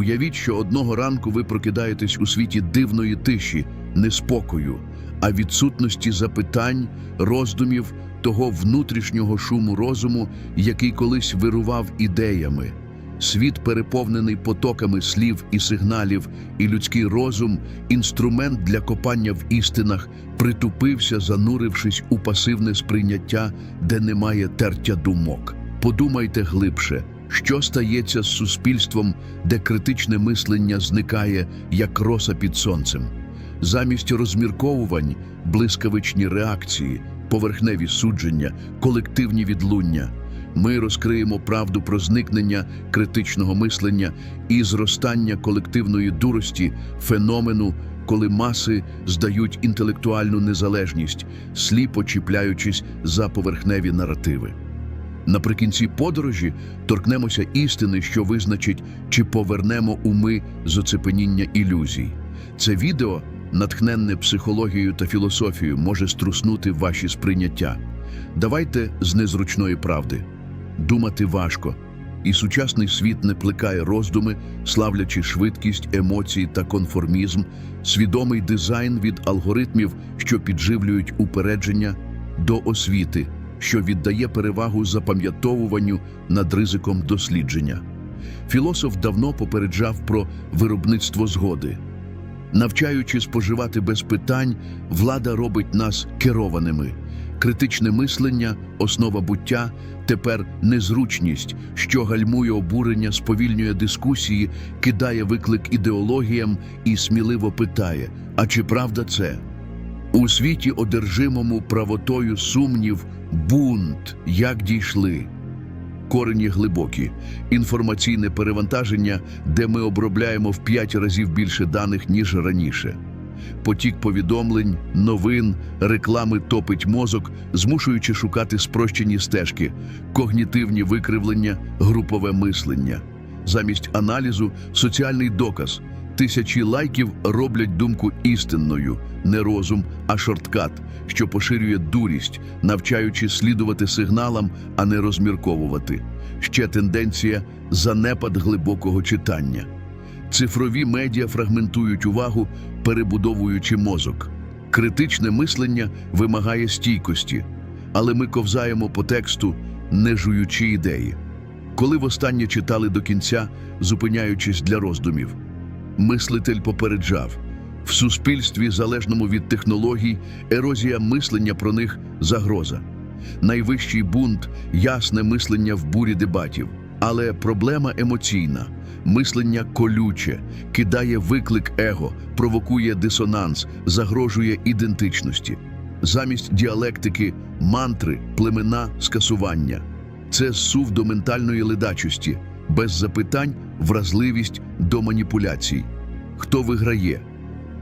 Уявіть, що одного ранку ви прокидаєтесь у світі дивної тиші, неспокою, а відсутності запитань, роздумів, того внутрішнього шуму розуму, який колись вирував ідеями. Світ переповнений потоками слів і сигналів, і людський розум, інструмент для копання в істинах, притупився, занурившись у пасивне сприйняття, де немає тертя думок. Подумайте глибше, що стається з суспільством, де критичне мислення зникає, як роса під сонцем. Замість розмірковувань блискавичні реакції, поверхневі судження, колективні відлуння. Ми розкриємо правду про зникнення критичного мислення і зростання колективної дурості, феномену, коли маси здають інтелектуальну незалежність, сліпо чіпляючись за поверхневі наративи. Наприкінці подорожі торкнемося істини, що визначить, чи повернемо уми з оцепеніння ілюзій. Це відео, натхненне психологією та філософією, може струснути ваші сприйняття. Давайте з незручної правди. Думати важко, і сучасний світ не плекає роздуми, славлячи швидкість, емоції та конформізм, свідомий дизайн від алгоритмів, що підживлюють упередження, до освіти, що віддає перевагу запам'ятовуванню над ризиком дослідження. Філософ давно попереджав про виробництво згоди. Навчаючи споживати без питань, влада робить нас керованими. Критичне мислення, основа буття, тепер незручність, що гальмує обурення, сповільнює дискусії, кидає виклик ідеологіям і сміливо питає: а чи правда це? У світі, одержимому правотою сумнів, бунт, як дійшли. Корені глибокі, інформаційне перевантаження, де ми обробляємо в п'ять разів більше даних, ніж раніше. Потік повідомлень, новин, реклами топить мозок, змушуючи шукати спрощені стежки, когнітивні викривлення, групове мислення. Замість аналізу соціальний доказ. Тисячі лайків роблять думку істинною, не розум, а шорткат, що поширює дурість, навчаючи слідувати сигналам, а не розмірковувати. Ще тенденція занепад глибокого читання. Цифрові медіа фрагментують увагу, перебудовуючи мозок. Критичне мислення вимагає стійкості, але ми ковзаємо по тексту, не жуючи ідеї. Коли востаннє читали до кінця, зупиняючись для роздумів, мислитель попереджав в суспільстві, залежному від технологій, ерозія мислення про них загроза. Найвищий бунт ясне мислення в бурі дебатів, але проблема емоційна. Мислення колюче, кидає виклик его, провокує дисонанс, загрожує ідентичності. Замість діалектики, мантри, племена, скасування. Це сув до ментальної ледачості, без запитань, вразливість до маніпуляцій. Хто виграє?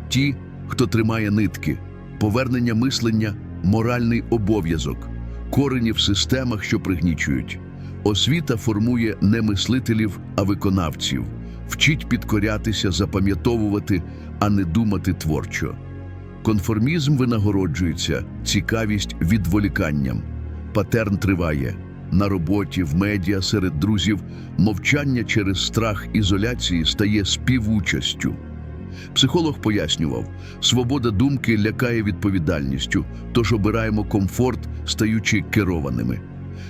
Ті, хто тримає нитки, повернення мислення, моральний обов'язок, корені в системах, що пригнічують. Освіта формує не мислителів, а виконавців, вчить підкорятися, запам'ятовувати, а не думати творчо. Конформізм винагороджується, цікавість відволіканням. Патерн триває. На роботі, в медіа, серед друзів мовчання через страх ізоляції стає співучастю. Психолог пояснював, свобода думки лякає відповідальністю, тож обираємо комфорт, стаючи керованими.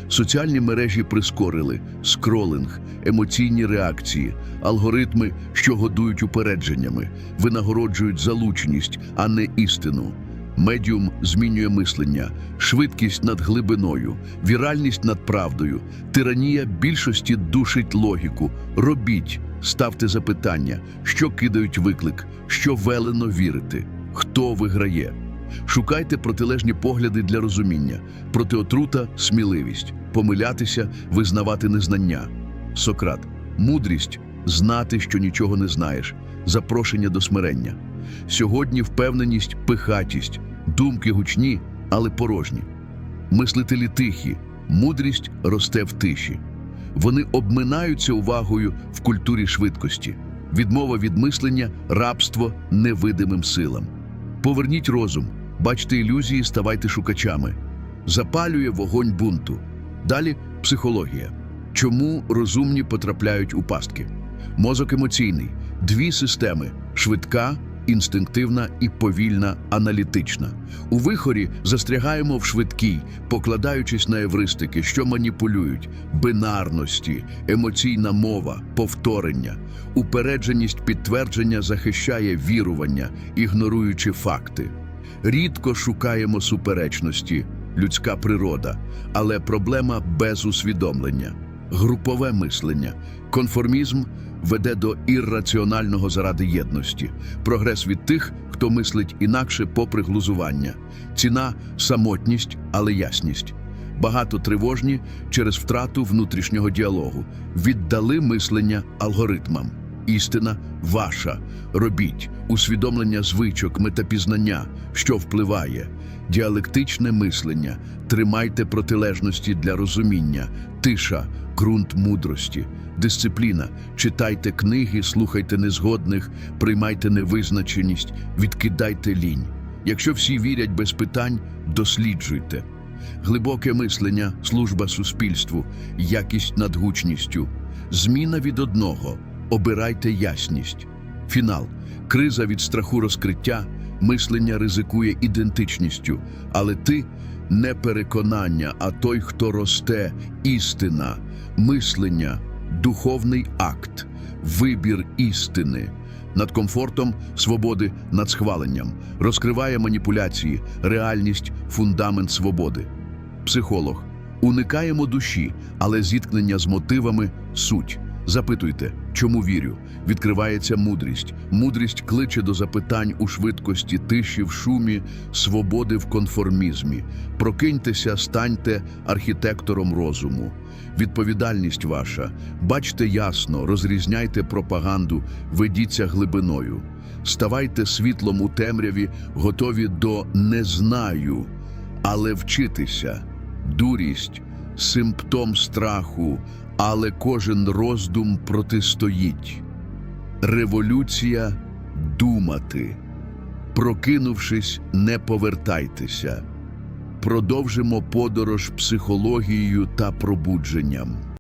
Соціальні мережі прискорили скролинг, емоційні реакції, алгоритми, що годують упередженнями, винагороджують залученість, а не істину. Медіум змінює мислення, швидкість над глибиною, віральність над правдою, тиранія більшості душить логіку. Робіть, ставте запитання, що кидають виклик, що велено вірити, хто виграє. Шукайте протилежні погляди для розуміння, проти отрута сміливість, помилятися, визнавати незнання. Сократ, мудрість знати, що нічого не знаєш, запрошення до смирення. Сьогодні впевненість, пихатість, думки гучні, але порожні. Мислителі тихі, мудрість росте в тиші. Вони обминаються увагою в культурі швидкості, відмова від мислення, рабство невидимим силам. Поверніть розум, бачте ілюзії, ставайте шукачами. Запалює вогонь бунту. Далі психологія. Чому розумні потрапляють у пастки? Мозок емоційний, дві системи швидка, інстинктивна і повільна аналітична. У вихорі застрягаємо в швидкій, покладаючись на евристики, що маніпулюють, бинарності, емоційна мова, повторення. Упередженість підтвердження захищає вірування, ігноруючи факти. Рідко шукаємо суперечності, людська природа, але проблема без усвідомлення. Групове мислення, конформізм веде до ірраціонального заради єдності, прогрес від тих, хто мислить інакше попри глузування, ціна самотність, але ясність. Багато тривожні через втрату внутрішнього діалогу, віддали мислення алгоритмам. Істина ваша. Робіть усвідомлення звичок, метапізнання, що впливає, діалектичне мислення, тримайте протилежності для розуміння, тиша, ґрунт мудрості, дисципліна, читайте книги, слухайте незгодних, приймайте невизначеність, відкидайте лінь. Якщо всі вірять без питань, досліджуйте. Глибоке мислення, служба суспільству, якість над гучністю, зміна від одного, обирайте ясність. Фінал. Криза від страху розкриття, мислення ризикує ідентичністю, але ти не переконання, а той, хто росте, істина, мислення, духовний акт, вибір істини. Над комфортом свободи над схваленням розкриває маніпуляції, реальність, фундамент свободи. Психолог. Уникаємо душі, але зіткнення з мотивами суть. Запитуйте, чому вірю. Відкривається мудрість. Мудрість кличе до запитань у швидкості, тиші, в шумі, свободи в конформізмі. Прокиньтеся, станьте архітектором розуму. Відповідальність ваша. Бачте ясно, розрізняйте пропаганду, ведіться глибиною. Ставайте світлом у темряві, готові до не знаю, але вчитися. Дурість симптом страху, але кожен роздум протистоїть. Революція думати. Прокинувшись, не повертайтеся. Продовжимо подорож психологією та пробудженням.